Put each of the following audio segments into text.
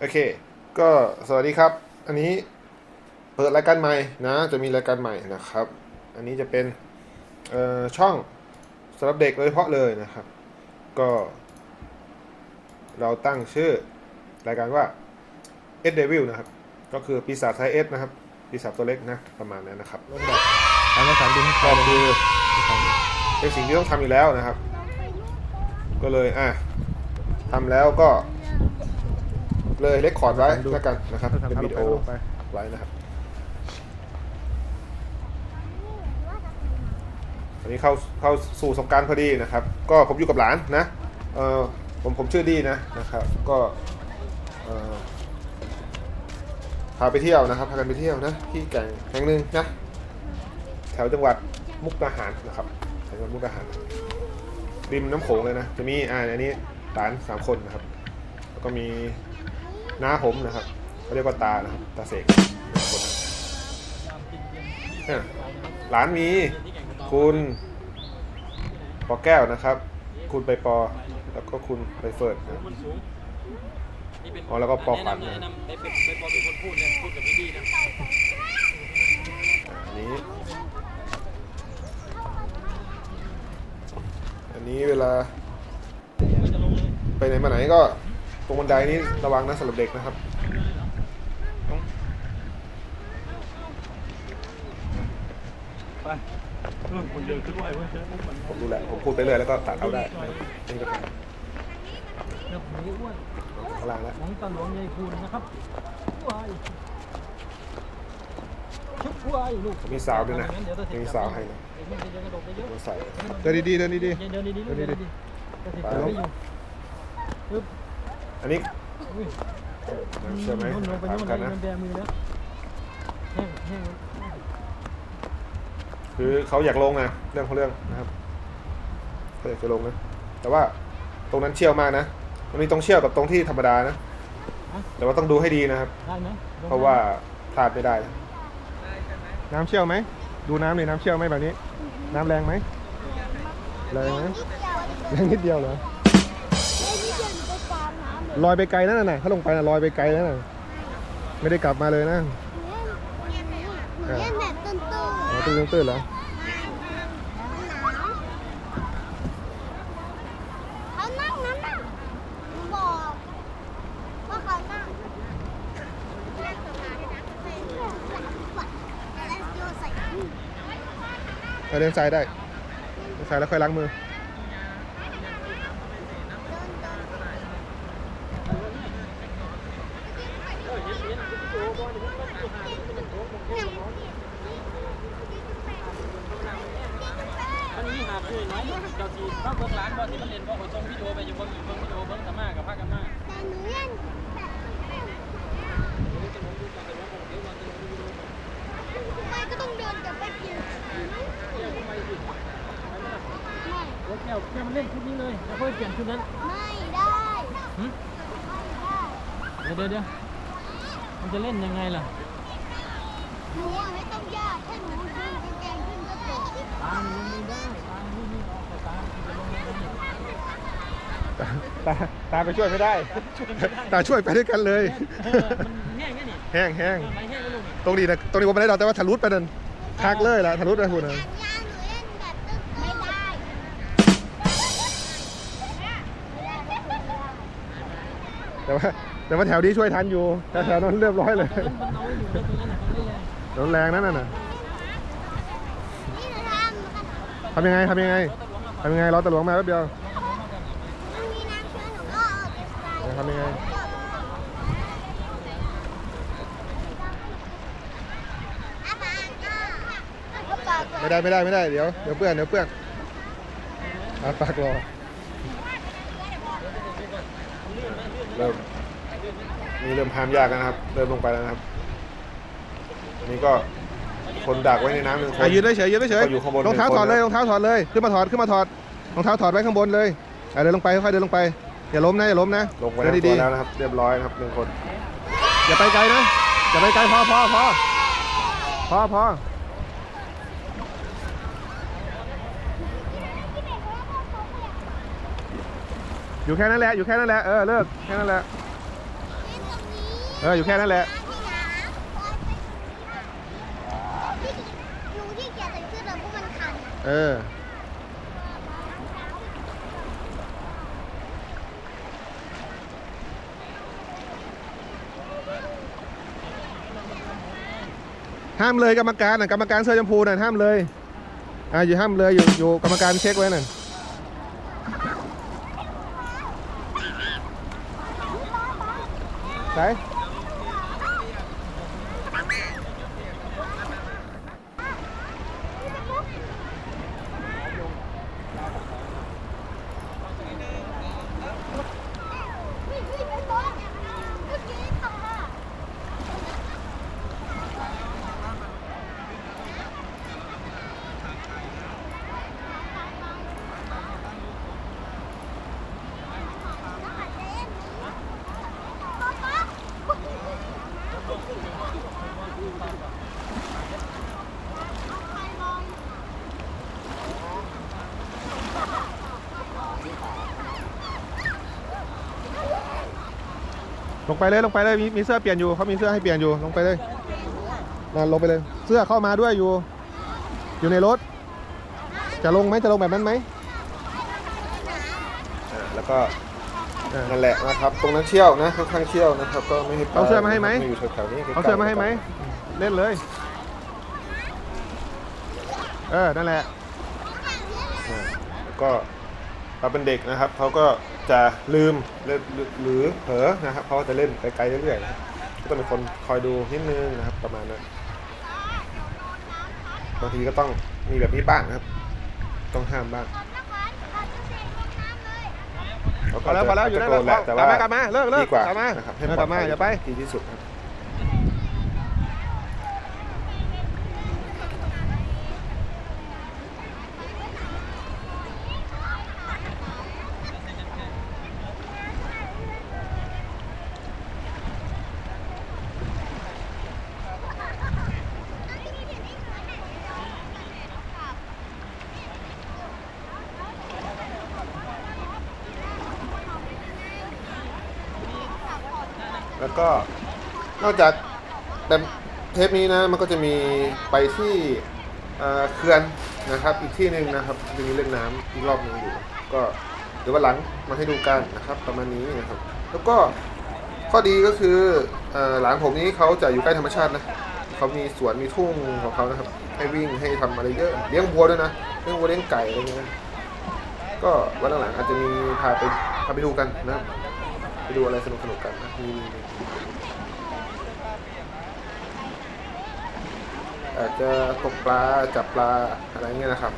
โอเค ก็สวัสดีครับ อันนี้เปิดรายการใหม่นะ จะมีรายการใหม่นะครับ อันนี้จะเป็นช่องสำหรับเด็กโดยเฉพาะเลยนะครับ ก็ เราตั้งชื่อรายการว่า S Devil นะครับ ก็คือปีศาจไทยเอสนะครับ ปีศาจตัวเล็กนะ ประมาณนั้นนะครับทางภาษาดินก็คือเป็นสิ่งที่ต้องทำอยู่แล้วนะครับ ก็เลยอะทำแล้วก็ เลยเลคคอร์ดไว้แล้วกันนะครับเป็นวิดีโอไว้นะครับอันนี้เข้าเข้าสู่สงกรารพอดีนะครับ ก็ผมอยู่กับหลานนะเออผมผมชื่อดีนะนะครับ ก็เอ่อพาไปเที่ยวนะครับพากันไปเที่ยวนะที่แก่งแห่งหนึ่งนะแถวจังหวัดมุกดาหารนะครับแถวจังหวัดมุกดาหารริมน้ำโขงเลยนะจะมีอ่าอันนี้หลานสามคนนะครับ แล้วก็มี น้าผมนะครับเขาเรียกว่าตานะครับตาเสกหนึ่งคนหลานมีคุณปอแก้วนะครับ คุณไปปอ แล้วก็คุณไปเฟิร์ดนะอ๋อแล้วก็ปอขวัญนะแนะอันนี้ อันนี้เวลา ไปไหนมาไหนก็ ตรงบันไดนี้ระวังนะสำหรับเด็กนะครับ ไปเออคนเดินขึ้นไหวเว้ยเชิญมันผมรู้แหละ ผมพูดไปเรื่อยแล้วก็ตัดเอาได้นะครับนี่ก็เดี๋ยวผมอ้วนข้างล่างแล้ว ของตาหลวงยายคูณนะครับวายชุบวายลูกมีสาวด้วยนะมีสาวให้นะ เดี๋ยวมันจะกระโดดไปเยอะมาใส่ เดินดีๆเดินดี เดินดีๆลูกเดินดีๆจะติดตัวไม่อยู่ปึ๊บ อันนี้อุ้ยเชื่อไหมนู่นลงไปถามนู่นกันนะนะมันแบมือแล้วแห้งแห้งคือเขาอยากลงนะเรื่องของเรื่องนะครับเขาอยากจะลงนะแต่ว่าตรงนั้นเชี่ยวมากนะมันมีตรงเชี่ยวกับตรงที่ธรรมดานะ แต่ว่าต้องดูให้ดีนะครับได้ไหมเพราะว่าพลาดไม่ได้นะๆน้ำเชี่ยวไหมดูน้ำเลยน้ำเชี่ยวไหมแบบนี้ น้ำแรงไหมแรงไหมแรงนิดเดียวเหรอ ลอยไปไกลนั่นน่ะถ้าลงไปน่ะลอยไปไกลนั่นน่ะไม่ได้กลับมาเลยนะหนูเล่นแบบตื้นอ๋อตื้นตื้นๆเหรอๆเขานั่งนั้นน่ะหนูบอกว่าเขานั่งนั่งสมาธินะแล้วโยนใส่ถุงไปเดินทรายได้เดินทรายแล้วค่อยล้างมือ อันนี้หาคุยไหมเจ้าทีเข้าเบิ้งร้านบ่ที่มันเล่นบ่ขอส่งวิดีโอไปอยู่เบิ้งเบิ้งวิดีโอเบิ้งสามารถกับภาคกันมา แต่หนูเล่นไปก็ต้องเดินกลับไปเปลี่ยนสีไม่ โอ้แก้วแก้วมันเล่นชุดนี้เลยแล้วค่อยเปลี่ยนชุดนั้นไม่ได้หึเดี๋ยวเดี๋ยวเดี๋ยวมันจะเล่นยังไงล่ะหนูอะไม่ต้องยากแค่หนูดึงกางเกงขึ้นก็จบตามมันไม่ได้ตามนี่นี่ออกแต่ตามมันจะลงยังไงตาตาตาไปช่วยไม่ได้ตาช่วยไปด้วยกันเลย เออมันแห้งแค่นี้แห้งแห้งเออมันแห้งแล้วลูกตรงนี้นะตรงนี้ผมไม่ได้ดอกแต่ว่าทะลุไปนั่นคักเลยละทะลุไปคุณนะ แต่ว่าแต่ว่าแถวนี้ช่วยทันอยู่แต่แถวนั้นเรียบร้อยเลยแรงโดนแรงนั่นน่ะทำยังไงทำยังไงทำยังไงรอตะหลวงมาแป๊บเดียวมันมีน้ำเชื้อหนูก็เอาไปใส่เดี๋ยวทำยังไงไม่ได้ไม่ได้ไม่ได้เดี๋ยวเดี๋ยวเปื้อนเดี๋ยวเปื้อนเอาปากรอ เริ่มนี่เริ่มพามยากแล้วนะครับ เริ่มลงไปแล้วนะครับอันนี้ก็คนดักไว้ในน้ำหนึ่งคน อะยืนได้เฉยยืนได้เฉยก็อยู่ข้างบนรองเท้าหนึ่งถอดเลยคนนะรองเท้าถอดเลยขึ้นมาถอดขึ้นมาถอดรองเท้าถอดไว้ข้างบนเลยอะเดินลงไปค่อยๆเดินลงไปอย่าล้มนะอย่าล้มนะลงไปเดินทั้งตัดีวแล้วนะครับ เรียบร้อยนะครับหนึ่งคน ๆอย่าไปไกลนะอย่าไปไกลพอพอพอพอพอ อยู่แค่นั้นแหละ อยู่แค่นั้นแหละ เออ เลิก แค่นั้นแหละ เออ อยู่แค่นั้นแหละเอเดิมเพราะมันคันเออ ห้ามเลยกรรมการน่ะกรรมการเสื้อชมพูน่ะห้ามเลย อ่าอยู่ห้ามเลยอยู่อยู่กรรมการเช็คไว้น่ะ ไหน วิ่งวิ่งไปบอลเมื่อกี้ทำอะ ลงไปเลยลงไปเลยมีมีเสื้อเปลี่ยนอยู่เขามีเสื้อให้เปลี่ยนอยู่ลงไปเลยนั่นลงไปเลย เสื้อเข้ามาด้วยอยู่ อยู่ในรถ จะลงไหมจะลงแบบนั้นไหมอ่าแล้วก็อ่านั่นแหละนะครับ ตรงนั้นเชี่ยวนะค่อนข้างเชี่ยวนะครับ ก็ไม่ให้ปลเอาเสื้อมาให้ไหม อยู่แถวๆนี้ใกล้ๆเอาเสื้อมาให้ไหมเล่นเลย เออนั่นแหละอ่าแล้วก็เราเป็นเด็กนะครับเขาก็ จะลืมหรือหรือเผลอนะครับเขาก็จะเล่นไกลๆเรื่อยๆนะครับก็ต้องเป็นคนคอยดูนิดนึงนะครับ ประมาณนั้นบางทีก็ต้องมีแบบนี้บ้างนะครับ ต้องห้ามบ้างพอแล้วพอแล้วอยู่ได้ตะแล้วโกนแหละแต่ว่ากลับมากลับมาเลิกเลิกดีกว่ากลับมานะครับให้เออปลกอลัดบมาภัยอย่าไปดีที่สุดครับ แล้วก็นอกจากแบบเทปนี้นะมันก็จะมีไปที่เขื่อนนะครับ อีกที่หนึ่งนะครับจะมีเล่นน้ำอีกรอบหนึงอยู่ ก็เดี๋ยววันหลังมาให้ดูกันนะครับ ประมาณนี้นะครับ แล้วก็ข้อดีก็คืออหลานผมนี้เขาจะอยู่ใกล้ธรรมชาตินะเขามีสวนมีทุ่งของเขานะครับ ให้วิ่งให้ทำอะไรเยอะเลี้ยงวัวด้วยนะเลี้ยงวัวเลี้ยงไก่อะไรเงี้ยก็วันหลังๆอาจจะมีพาไปพาไปดูกันนะครับ ไปดูอะไรสนุกสนุกกันนะมีมีมีอาจจะตกปลาจับปลาอะไรเงี้ยนะครับ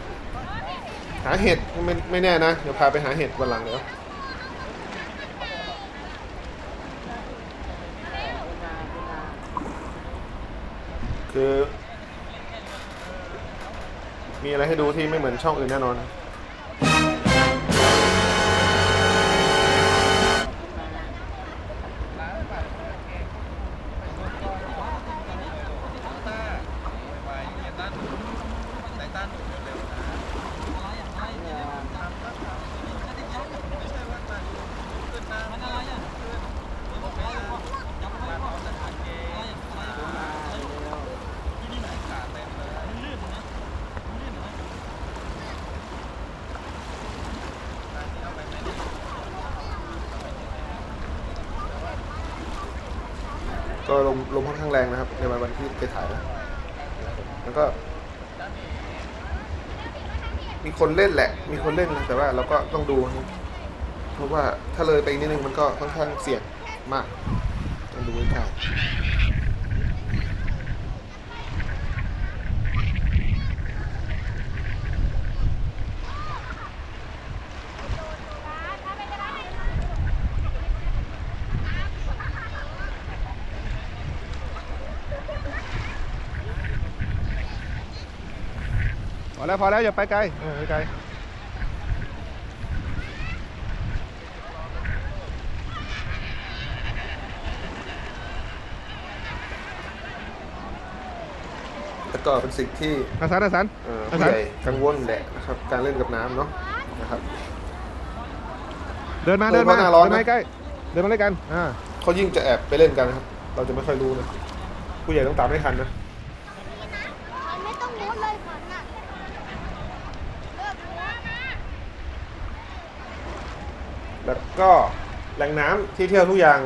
หาเห็ดไม่ไม่แน่นะ เดี๋ยวพาไปหาเห็ดวันหลังเดี๋ยวคือ มีอะไรให้ดูที่ไม่เหมือนช่องอื่นแน่นอน ก็ลมลมค่อนข้างแรงนะครับ ในวันวันที่ไปถ่ายนะแล้วก็ มีคนเล่นแหละ มีคนเล่นนะแต่ว่าเราก็ต้องดูนะเพราะว่าถ้าเลยไปนิดนึงมันก็ค่อนข้างเสี่ยงมากต้องดูให้ขาด อแล้วพอแล้วอย่าไปไกลเออไปไกลแล้วก็เป็นสิ่งที่อาสานอาสานเอ่ออาผู้สาใหนญ่กังวลแหละนะครับการเล่นกับน้ำเนาะนะครับ เดินมาเออเดินมาเพราะหน้าร้อนเดินมานะใกล้เดินมาด้วยกันอ่าเขายิ่งจะแอบไปเล่นกันนะครับ เราจะไม่ค่อยรู้นะผู้ใหญ่ต้องตามให้ทันนะ มันไม่ต้องมุดเลยฝนน่ะเลิกแล้วนะ แล้วก็แหล่งน้ำที่เที่ยวทุกอย่าง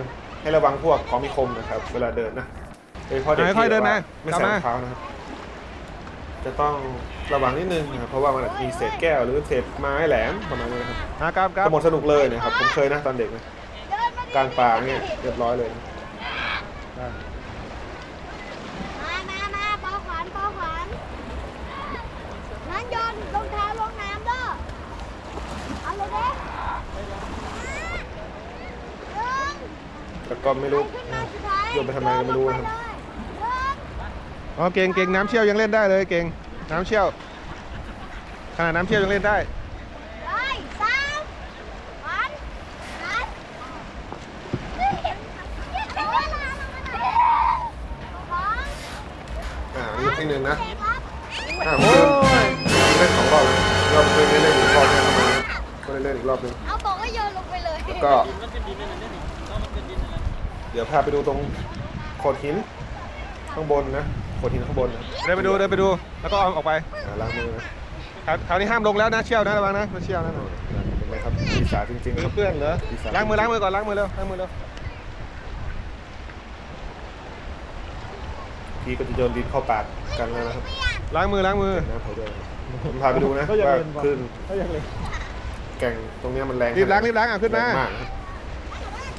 ให้ระวังพวกของมีคมนะครับ เวลาเดินนะโดยเฉพาะเด็กค่อยๆที่เดินแบบมาว่าไม่กลับใส่รมาองเท้านะครับจะต้องระวังนิดนึงนะครับเพราะว่ามันอาจจะมีเศษแก้วหรือเศษไม้แหลมประมาณนี้นะครับ อะครับครับ ก็หมดสนุกเลยนะครับ ผมเคยนะตอนเด็กนะเดินมาดิกลางป่าเนี่ยเรียบร้อยเลยนะได้ มามามาปอขวัญปอขวัญนั้นโยนรองเท้าลงน้ำเด้อเอาเลยเด้หนึ่ง แล้วก็ไม่รู้ขึ้นมาสุดท้ายโยนไปทำไมก็ไม่รู้นะครับโยนลงไปเลยหนึ่งอ๋อเก่งเก่งน้ำเชี่ยวยังเล่นได้เลยเก่งน้ำเชี่ยวขนาดน้ำเชี่ยวยังเล่นได้ได้สามวันนัดเฮ้ยเอาเวลาลงมาหน่อยสองอ่านี่ที่หนึ่งนะครับอ่าผมโอ้ยเล่นสองรอบเลยรอบเล่นเล่นอีกรอบนึงประมาณนั้นก็เลยเล่นอีกรอบนึงเอาบอกว่าโยนลงไปเลยแล้วก็ เดี๋ยวพาไปดูตรงโขดหินข้างบนนะโขดหินข้างบนนะเดินไปดูเดินไปดู แล้วก็เอาออกไปอ่าล้างมือนะคราวคราวนี้ห้ามลงแล้วนะเชี่ยวนะระวังนะเชี่ยวนะเห็นไหมครับปีศาจจริงๆครับเพื่อนเหรอล้างมือล้างมือก่อนล้างมือเร็วล้างมือเร็วพี่ก็จะโยนดินเข้าปากกันแล้วนะครับล้างมือล้างมือน้ำถอยด้วยผมพาไปดูนะว่าคลื่นก็ยังเลยแก่งตรงเนี้ยมันแรงรีบล้างรีบล้างอะขึ้นมาแรงมากนะครับ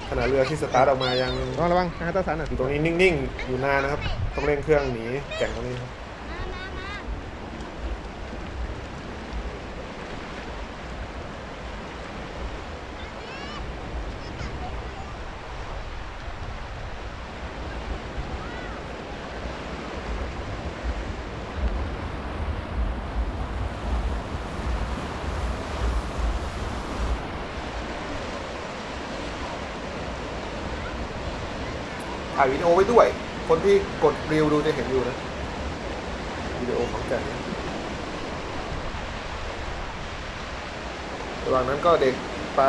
ขนาดเรือที่สตาร์ทออกมายังระวังระวังนะฮะตาสันอะ อยู่ตรงนี้นิ่งๆ อยู่นานนะครับ ต้องเร่งเครื่องหนีแก่งตรงนี้ครับายวิดีโอไว้ด้วย คนที่กดรีวดูจะเห็นอยู่นะวิดีโอของแก่ระหว่างนั้นก็เด็กไป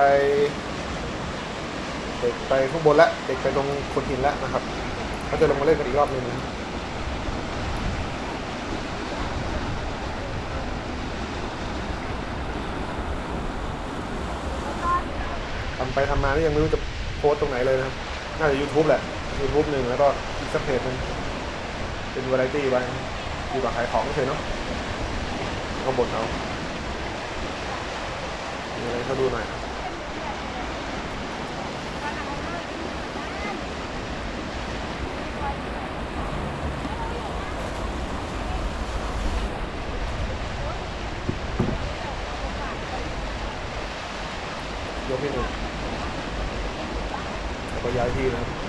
เด็กไปข้างบนแล้วเด็กไปตรงคนหินแล้วนะครับเขาจะลงมาเล่นกันอีกรอบนึงนะทำไปทำมานี่ยังไม่รู้จะโพสต์ตรงไหนเลยนะครับ น่าจะ YouTube แหละ YouTube หนึ่งแล้วก็อีกสักเพจหนึ่งเป็นวาไรตี้ไปดีกว่าขายของเฉยเนาะก็บ่นเอามีอะไรเขาดูหน่อยยกให้หนึ่งแล้วก็ย้ายที่นะครับ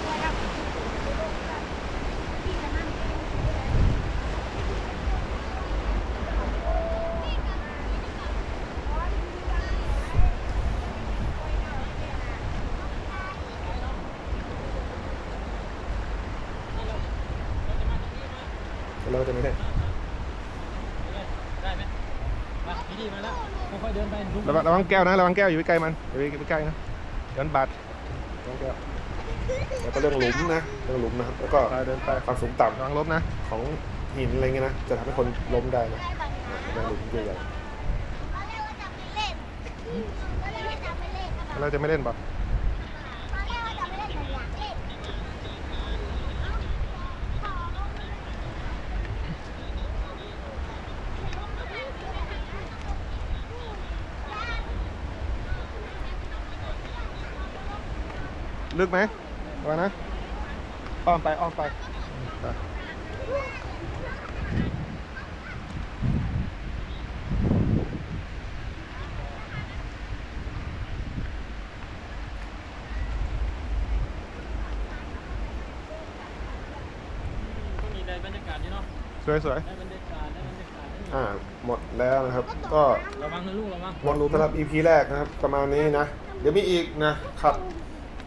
แล้วเราจะไม่ได้ ได้ไหมมาพี่ดีมาแล้วค่อยๆเดินไปลุก ระวังระวังแก้วนะระวังแก้วอยู่ใกล้มันอย่าไปใกล้นะเดินบาดต้องแก้วแล้วก็เรื่องหลุมนะเรื่องหลุมนะครับแล้วก็ไปเดินไปความสูงต่ระวังล้มนะำของหินอะไรเงี้ยนะจะทำให้คนล้มได้นะเรื่องหลุมใหญ่ตอนแรกว่าจะไม่เล่นตอนแรกว่าจะไม่เล่นเราจะไม่เล่นปะ ตอนแรกว่าจะไม่เล่นแต่อยากเล่น ลึกไหมระวังนะอ้อมไปอ้อมไปไปก็มีได้บรรยากาศนี่เนาะสวยสวยได้บรรยากาศได้บรรยากาศๆอ่าหมดแล้วนะครับ ก็ระวังนะลูกระวังหมดรู้สำหรับ EP แรกนะครับ ประมาณนี้นะ เดี๋ยวมีอีกนะ ครับ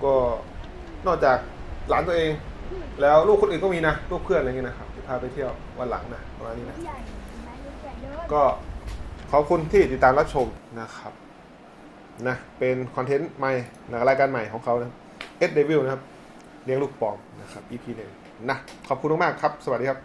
ก็นอกจากหลานตัวเอง แล้วลูกคนอื่นก็มีนะลูกเพื่อนอะไรเงี้ยนะครับจะพาไปเที่ยววันหลังนะประมาณนี้นะใหญ่ใหญ่ใหญ่เยอะก็ขอบคุณที่ติดตามรับชมนะครับนะเป็นคอนเทนต์ใหม่นะรายการใหม่ของเขานะครับ S Devil นะครับเลี้ยงลูกปอมนะครับ EP หนึ่งนะขอบคุณมากๆครับ สวัสดีครับ